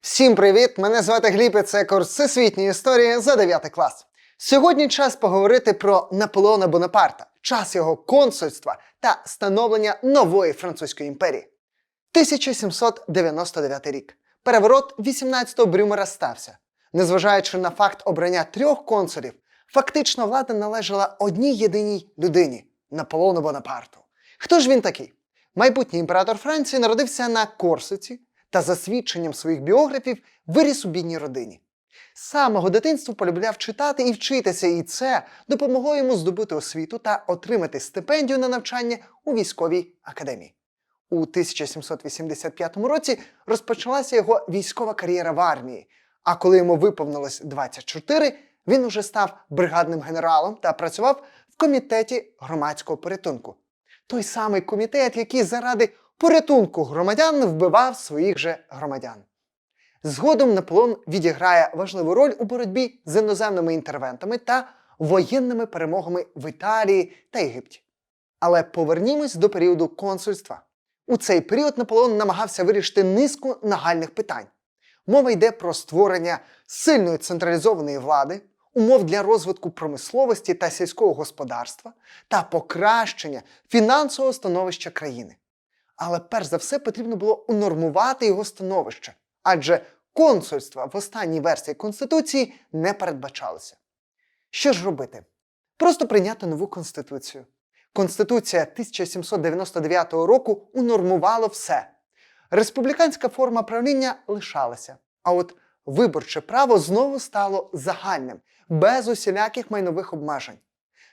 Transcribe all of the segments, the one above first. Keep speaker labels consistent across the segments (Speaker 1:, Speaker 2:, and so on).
Speaker 1: Всім привіт! Мене звати Гліб, і це курс всесвітньої історії за 9 клас. Сьогодні час поговорити про Наполеона Бонапарта, час його консульства та становлення нової французької імперії. 1799 рік. Переворот 18-го Брюмера стався. Незважаючи на факт обрання трьох консулів, фактично влада належала одній єдиній людині Наполеону Бонапарту. Хто ж він такий? Майбутній імператор Франції народився на Корсиці та, за свідченням своїх біографів, виріс у бідній родині. З самого дитинства полюбляв читати і вчитися, і це допомогло йому здобути освіту та отримати стипендію на навчання у військовій академії. У 1785 році розпочалася його військова кар'єра в армії. А коли йому виповнилось 24, він уже став бригадним генералом та працював в комітеті громадського порятунку. Той самий комітет, який заради порятунку громадян вбивав своїх же громадян. Згодом Наполеон відіграє важливу роль у боротьбі з іноземними інтервентами та воєнними перемогами в Італії та Єгипті. Але повернімось до періоду консульства. У цей період Наполеон намагався вирішити низку нагальних питань. Мова йде про створення сильної централізованої влади, умов для розвитку промисловості та сільського господарства та покращення фінансового становища країни. Але перш за все потрібно було унормувати його становище, адже консульства в останній версії Конституції не передбачалося. Що ж робити? Просто прийняти нову конституцію. Конституція 1799 року унормувала все. Республіканська форма правління лишалася, а от виборче право знову стало загальним, без усіляких майнових обмежень.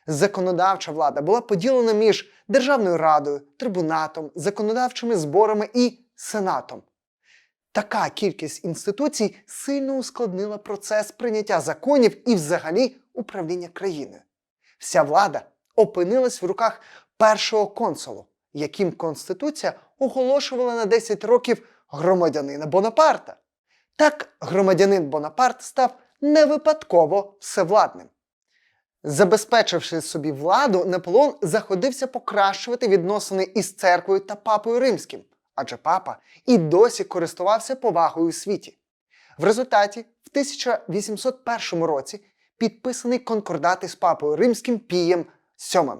Speaker 1: Законодавча влада була поділена між Державною радою, трибунатом, законодавчими зборами і сенатом. Така кількість інституцій сильно ускладнила процес прийняття законів і взагалі управління країною. Вся влада опинилась в руках першого консулу, яким Конституція оголошувала на 10 років громадянина Бонапарта. Так громадянин Бонапарт став не випадково всевладним. Забезпечивши собі владу, Наполеон заходився покращувати відносини із церквою та папою римським, адже папа і досі користувався повагою у світі. В результаті, в 1801 році, підписаний конкордат із папою римським Пієм VII.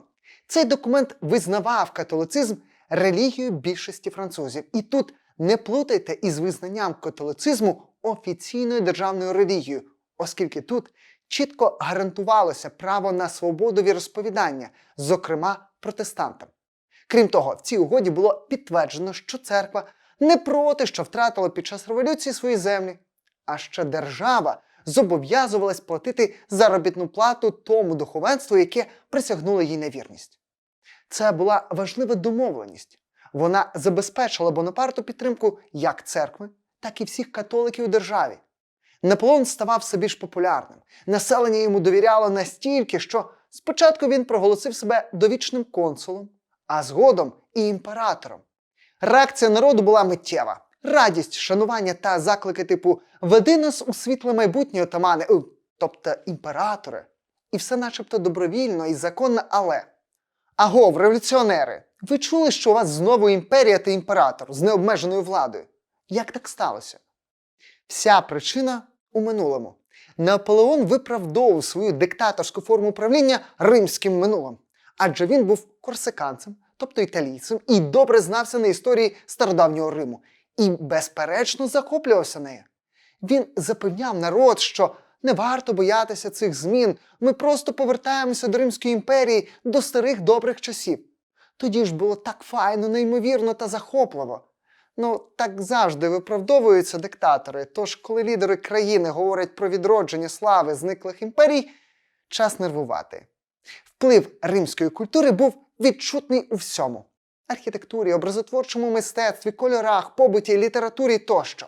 Speaker 1: Цей документ визнавав католицизм релігією більшості французів. І тут не плутайте із визнанням католицизму офіційною державною релігією, оскільки тут чітко гарантувалося право на свободу віросповідання, зокрема протестантам. Крім того, в цій угоді було підтверджено, що церква не проти, що втратила під час революції свої землі, а що держава зобов'язувалась платити заробітну плату тому духовенству, яке присягнуло їй на вірність. Це була важлива домовленість. Вона забезпечила Бонапарту підтримку як церкви, так і всіх католиків у державі. Наполеон ставав все більш популярним. Населення йому довіряло настільки, що спочатку він проголосив себе довічним консулом, а згодом і імператором. Реакція народу була миттєва. Радість, шанування та заклики типу Веди нас у світле майбутнє отамани, тобто імператори. І все начебто добровільно і законно, але. Агов, революціонери, ви чули, що у вас знову імперія та імператор з необмеженою владою? Як так сталося? Вся причина у минулому. Наполеон виправдовував свою диктаторську форму правління римським минулим, адже він був корсиканцем, тобто італійцем, і добре знався на історії стародавнього Риму і, безперечно, захоплювався нею. Він запевняв народ, що не варто боятися цих змін, ми просто повертаємося до Римської імперії, до старих добрих часів. Тоді ж було так файно, неймовірно та захопливо. Ну, так завжди виправдовуються диктатори. Тож, коли лідери країни говорять про відродження слави зниклих імперій, час нервувати. Вплив римської культури був відчутний у всьому: архітектурі, образотворчому мистецтві, кольорах, побуті, літературі тощо.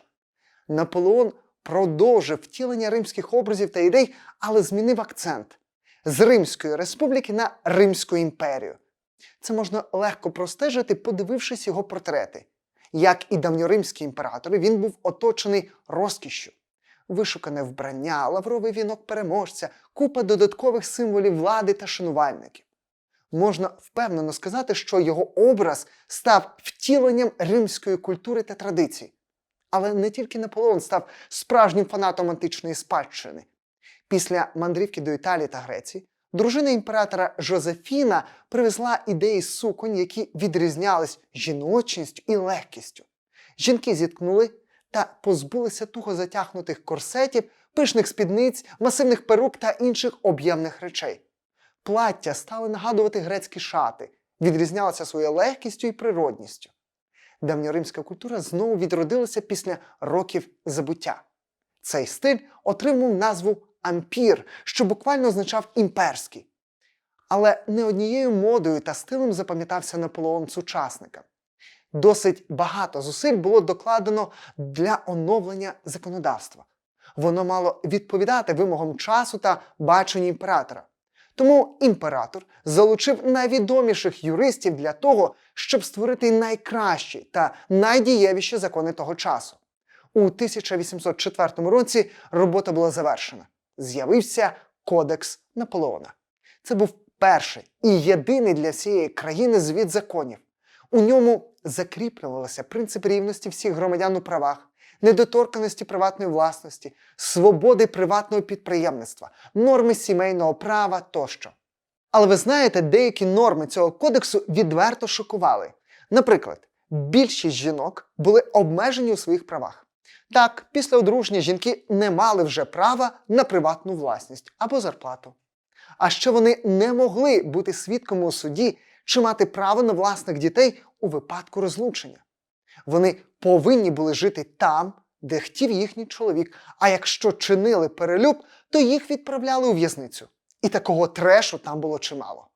Speaker 1: Наполеон продовжив втілення римських образів та ідей, але змінив акцент з Римської республіки на Римську імперію. Це можна легко простежити, подивившись його портрети. Як і давньоримські імператори, він був оточений розкішшю. Вишукане вбрання, лавровий вінок переможця, купа додаткових символів влади та шанувальників. Можна впевнено сказати, що його образ став втіленням римської культури та традицій. Але не тільки Наполеон став справжнім фанатом античної спадщини. Після мандрівки до Італії та Греції дружина імператора Жозефіна привезла ідеї суконь, які відрізнялись жіночністю і легкістю. Жінки зіткнули та позбулися туго затягнутих корсетів, пишних спідниць, масивних перук та інших об'ємних речей. Плаття стали нагадувати грецькі шати, відрізнялися своєю легкістю і природністю. Давньоримська культура знову відродилася після років забуття. Цей стиль отримав назву ампір, що буквально означав імперський. Але не однією модою та стилем запам'ятався Наполеон сучасника. Досить багато зусиль було докладено для оновлення законодавства. Воно мало відповідати вимогам часу та баченню імператора. Тому імператор залучив найвідоміших юристів для того, щоб створити найкращі та найдієвіші закони того часу. У 1804 році робота була завершена. З'явився Кодекс Наполеона. Це був перший і єдиний для всієї країни звіт законів. У ньому закріплювалися принцип рівності всіх громадян у правах, недоторканості приватної власності, свободи приватного підприємництва, норми сімейного права тощо. Але ви знаєте, деякі норми цього кодексу відверто шокували. Наприклад, більшість жінок були обмежені у своїх правах. Так, після одруження жінки не мали вже права на приватну власність або зарплату. А ще вони не могли бути свідками у суді чи мати право на власних дітей у випадку розлучення. Вони повинні були жити там, де хотів їхній чоловік. А якщо чинили перелюб, то їх відправляли у в'язницю. І такого трешу там було чимало.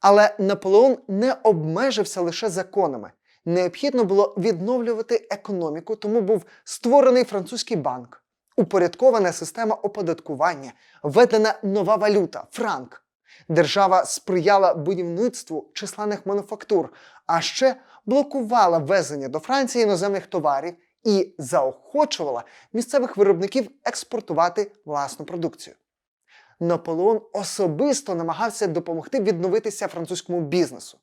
Speaker 1: Але Наполеон не обмежився лише законами. Необхідно було відновлювати економіку, тому був створений французький банк, упорядкована система оподаткування, введена нова валюта франк. Держава сприяла будівництву численних мануфактур, а ще блокувала ввезення до Франції іноземних товарів і заохочувала місцевих виробників експортувати власну продукцію. Наполеон особисто намагався допомогти відновитися французькому бізнесу.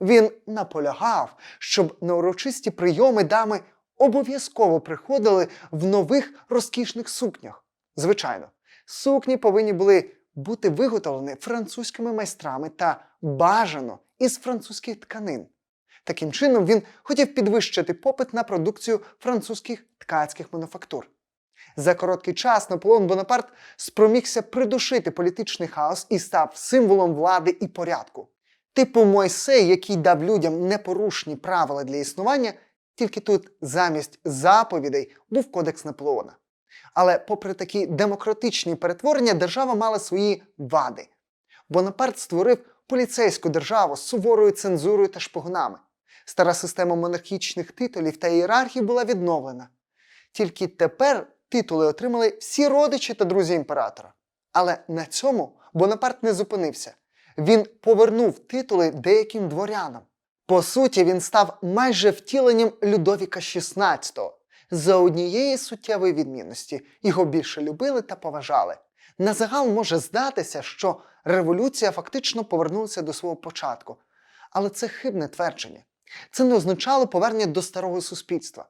Speaker 1: Він наполягав, щоб на урочисті прийоми дами обов'язково приходили в нових розкішних сукнях. Звичайно, сукні повинні були бути виготовлені французькими майстрами та бажано із французьких тканин. Таким чином, він хотів підвищити попит на продукцію французьких ткацьких мануфактур. За короткий час Наполеон Бонапарт спромігся придушити політичний хаос і став символом влади і порядку. Типу Мойсей, який дав людям непорушні правила для існування, тільки тут замість заповідей був кодекс Наполеона. Але, попри такі демократичні перетворення, держава мала свої вади. Бонапарт створив поліцейську державу з суворою цензурою та шпигунами. Стара система монархічних титулів та ієрархій була відновлена. Тільки тепер титули отримали всі родичі та друзі імператора. Але на цьому Бонапарт не зупинився. Він повернув титули деяким дворянам. По суті, він став майже втіленням Людовіка XVI. За однієї суттєвої відмінності його більше любили та поважали. На загал може здатися, що революція фактично повернулася до свого початку. Але це хибне твердження. Це не означало повернення до старого суспільства.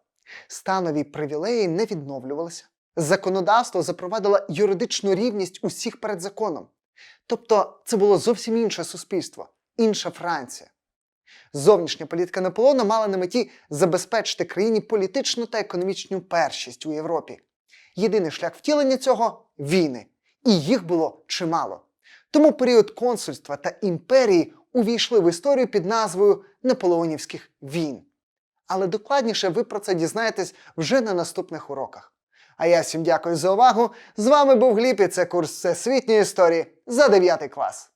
Speaker 1: Станові привілеї не відновлювалися. Законодавство запровадило юридичну рівність усіх перед законом. Тобто це було зовсім інше суспільство, інша Франція. Зовнішня політика Наполеона мала на меті забезпечити країні політичну та економічну першість у Європі. Єдиний шлях втілення цього війни, і їх було чимало. Тому період консульства та імперії увійшли в історію під назвою Наполеонівських війн. Але докладніше ви про це дізнаєтесь вже на наступних уроках. А я всім дякую за увагу. З вами був Гліп і це курс всесвітньої історії за 9 клас.